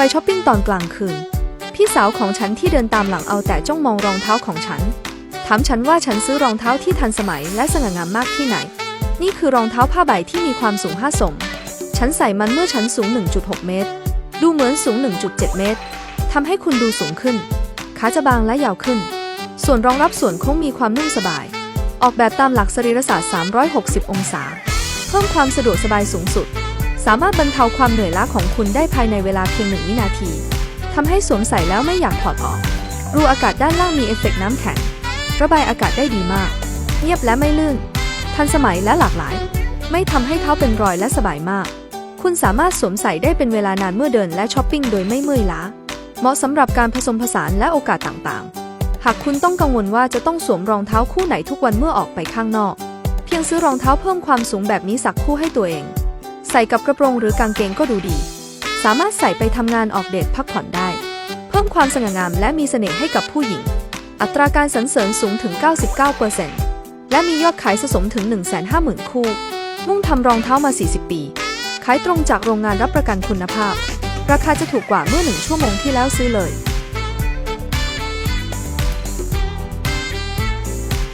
ไปช้อปปิ้งตอนกลางคืน พี่สาวของฉันที่เดินตามหลังเอาแต่จ้องมองรองเท้าของฉัน ถามฉันว่าฉันซื้อรองเท้าที่ทันสมัยและสง่างามมากที่ไหน นี่คือรองเท้าผ้าใบที่มีความสูง5ศมฉันใส่มันเมื่อฉันสูง 1.6 เมตร ดูเหมือนสูง 1.7 เมตรทำให้คุณดูสูงขึ้น ขาจะบางและยาวขึ้น ส่วนรองรับส่วนโค้งมีความนุ่มสบาย ออกแบบตามหลักสรีรศาสตร์ 360 องศา เพิ่มความสะดวกสบายสูงสุด สามารถบรรเทาความเหนื่อยล้าของคุณได้ภายในเวลาเพียงหนึ่งวินาทีทำให้สวมใส่แล้วไม่อยากถอดออก รูอากาศด้านล่างมีเอฟเฟกต์น้ำแข็ง ระบายอากาศได้ดีมาก เงียบและไม่ลื่น ทันสมัยและหลากหลาย ไม่ทำให้เท้าเป็นรอยและสบายมาก คุณสามารถสวมใส่ได้เป็นเวลานานเมื่อเดินและช้อปปิ้งโดยไม่เมื่อยล้า เหมาะสำหรับการผสมผสานและโอกาสต่างๆ หากคุณต้องกังวลว่าจะต้องสวมรองเท้าคู่ไหนทุกวันเมื่อออกไปข้างนอก เพียงซื้อรองเท้าเพิ่มความสูงแบบนี้สักคู่ให้ตัวเอง ใส่กับกระโปรงหรือกางเกงก็ดูดี สามารถใส่ไปทำงานออกเดทพักผ่อนได้ เพิ่มความสง่างามและมีเสน่ห์ให้กับผู้หญิง อัตราการสรรเสริญสูงถึง 99%และมียอดขายสะสมถึง 150,000 คู่ มุ่งทำรองเท้ามา 40 ปี ขายตรงจากโรงงานรับประกันคุณภาพ ราคาจะถูกกว่าเมื่อหนึ่งชั่วโมงที่แล้วซื้อเลย